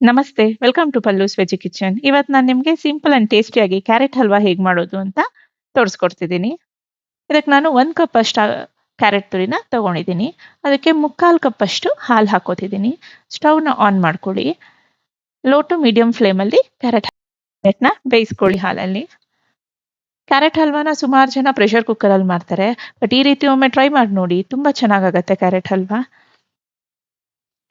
ನಮಸ್ತೆ welcome to Pallu's veg kitchen ಇವತ್ತು ನಾನು ನಿಮಗೆ ಸಿಂಪಲ್ ಅಂಡ್ ಟೇಸ್ಟಿಯಾಗಿ ಕ್ಯಾರೆಟ್ ಹಲ್ವಾ ಹೇಗೆ ಮಾಡೋದು ಅಂತ ತೋರಿಸ್ಕೊಡ್ತಿದ್ದೀನಿ. ಇದಕ್ಕೆ ನಾನು ಒಂದು ಕಪ್ ಅಷ್ಟು ಕ್ಯಾರೆಟ್ ತುರಿನ ತಗೊಂಡಿದ್ದೀನಿ. ಅದಕ್ಕೆ ಮುಕ್ಕಾಲು ಕಪ್ ಅಷ್ಟು ಹಾಲು ಹಾಕೋತಿದ್ದೀನಿ. ಸ್ಟವ್ನ ಆನ್ ಮಾಡ್ಕೊಳ್ಳಿ. ಲೋ ಟು ಮೀಡಿಯಂ ಫ್ಲೇಮಲ್ಲಿ ಕ್ಯಾರೆಟ್ ಕ್ಯಾರೆಟ್ನ ಬೇಯಿಸ್ಕೊಳ್ಳಿ ಹಾಲಲ್ಲಿ. ಕ್ಯಾರೆಟ್ ಹಲ್ವಾನ ಸುಮಾರು ಜನ ಪ್ರೆಷರ್ ಕುಕ್ಕರಲ್ಲಿ ಮಾಡ್ತಾರೆ. ಬಟ್ ಈ ರೀತಿ ಒಮ್ಮೆ ಟ್ರೈ ಮಾಡಿ ನೋಡಿ, ತುಂಬ ಚೆನ್ನಾಗಾಗತ್ತೆ ಕ್ಯಾರೆಟ್ ಹಲ್ವಾ.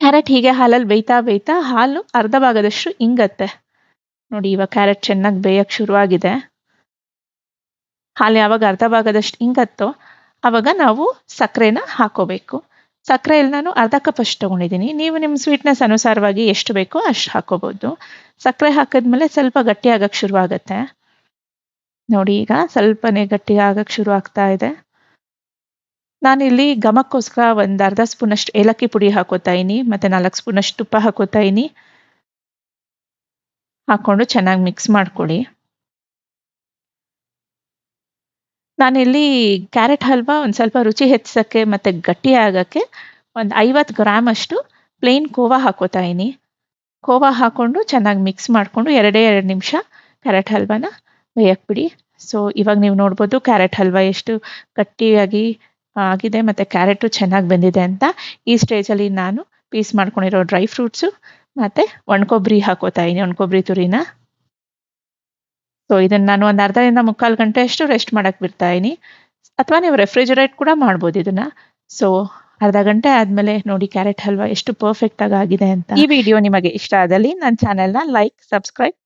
ಕ್ಯಾರೆಟ್ ಹೀಗೆ ಹಾಲಲ್ಲಿ ಬೇಯ್ತಾ ಬೇಯ್ತಾ ಹಾಲು ಅರ್ಧ ಭಾಗದಷ್ಟು ಇಂಗತ್ತೆ. ನೋಡಿ, ಇವಾಗ ಕ್ಯಾರೆಟ್ ಚೆನ್ನಾಗಿ ಬೇಯಕ್ಕೆ ಶುರುವಾಗಿದೆ. ಹಾಲು ಯಾವಾಗ ಅರ್ಧ ಭಾಗದಷ್ಟು ಹಿಂಗತ್ತೋ ಆವಾಗ ನಾವು ಸಕ್ಕರೆನ ಹಾಕೋಬೇಕು. ಸಕ್ಕರೆಯಲ್ಲಿ ನಾನು ಅರ್ಧ ಕಪ್ ಅಷ್ಟು ತೊಗೊಂಡಿದ್ದೀನಿ. ನೀವು ನಿಮ್ಮ ಸ್ವೀಟ್ನೆಸ್ ಅನುಸಾರವಾಗಿ ಎಷ್ಟು ಬೇಕೋ ಅಷ್ಟು ಹಾಕೋಬೋದು. ಸಕ್ಕರೆ ಹಾಕಿದ್ಮೇಲೆ ಸ್ವಲ್ಪ ಗಟ್ಟಿ ಆಗಕ್ಕೆ ಶುರುವಾಗತ್ತೆ. ನೋಡಿ, ಈಗ ಸ್ವಲ್ಪನೇ ಗಟ್ಟಿ ಆಗಕ್ಕೆ ಶುರು ಆಗ್ತಾ ಇದೆ. ನಾನಿಲ್ಲಿ ಘಮಕ್ಕೋಸ್ಕರ ಒಂದು ಅರ್ಧ ಸ್ಪೂನ್ ಅಷ್ಟು ಏಲಕ್ಕಿ ಪುಡಿ ಹಾಕೋತಾ ಇನಿ ಮತ್ತೆ ನಾಲ್ಕು ಸ್ಪೂನ್ ಅಷ್ಟು ತುಪ್ಪ ಹಾಕೋತಾ ಇನಿ ಹಾಕೊಂಡು ಚೆನ್ನಾಗಿ ಮಿಕ್ಸ್ ಮಾಡ್ಕೊಳ್ಳಿ. ನಾನಿಲ್ಲಿ ಕ್ಯಾರೆಟ್ ಹಲ್ವಾ ಒಂದು ಸ್ವಲ್ಪ ರುಚಿ ಹೆಚ್ಚಿಸೋಕ್ಕೆ ಮತ್ತೆ ಗಟ್ಟಿ ಆಗೋಕ್ಕೆ ಒಂದು ಐವತ್ತು ಗ್ರಾಮ್ ಅಷ್ಟು ಪ್ಲೇನ್ ಕೋವಾ ಹಾಕೋತಾ ಇನಿ ಕೋವಾ ಹಾಕೊಂಡು ಚೆನ್ನಾಗಿ ಮಿಕ್ಸ್ ಮಾಡಿಕೊಂಡು ಎರಡೇ ಎರಡು ನಿಮಿಷ ಕ್ಯಾರೆಟ್ ಹಲ್ವಾನ ಬೇಯಕ್ಕೆ ಬಿಡಿ. ಸೊ ಇವಾಗ ನೀವು ನೋಡ್ಬೋದು ಕ್ಯಾರೆಟ್ ಹಲ್ವಾ ಎಷ್ಟು ಗಟ್ಟಿಯಾಗಿ ಆಗಿದೆ. ಮತ್ತು ಕ್ಯಾರೆಟು ಚೆನ್ನಾಗಿ ಬೆಂದಿದೆ ಅಂತ ಈ ಸ್ಟೇಜಲ್ಲಿ ನಾನು ಪೀಸ್ ಮಾಡ್ಕೊಂಡಿರೋ ಡ್ರೈ ಫ್ರೂಟ್ಸು ಮತ್ತು ಒಣಕೊಬ್ಬರಿ ಹಾಕೋತಾ ಒಣ ಒಣಕೊಬ್ಬರಿ ತುರಿನ. ಸೊ ಇದನ್ನು ನಾನು ಒಂದು ಅರ್ಧದಿಂದ ಮುಕ್ಕಾಲು ಗಂಟೆ ಅಷ್ಟು ರೆಸ್ಟ್ ಮಾಡೋಕ್ಕೆ ಬಿಡ್ತಾ ಇದ್ದೀನಿ. ಅಥವಾ ನೀವು ರೆಫ್ರಿಜರೇಟ್ ಕೂಡ ಮಾಡ್ಬೋದು ಇದನ್ನ. ಸೊ ಅರ್ಧ ಗಂಟೆ ಆದಮೇಲೆ ನೋಡಿ ಕ್ಯಾರೆಟ್ ಹಲ್ವಾ ಎಷ್ಟು ಪರ್ಫೆಕ್ಟ್ ಆಗಿ ಆಗಿದೆ ಅಂತ. ಈ ವಿಡಿಯೋ ನಿಮಗೆ ಇಷ್ಟ ಆದಲ್ಲಿ ನನ್ನ ಚಾನೆಲ್ನ like subscribe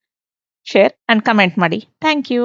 share and comment ಮಾಡಿ. Thank you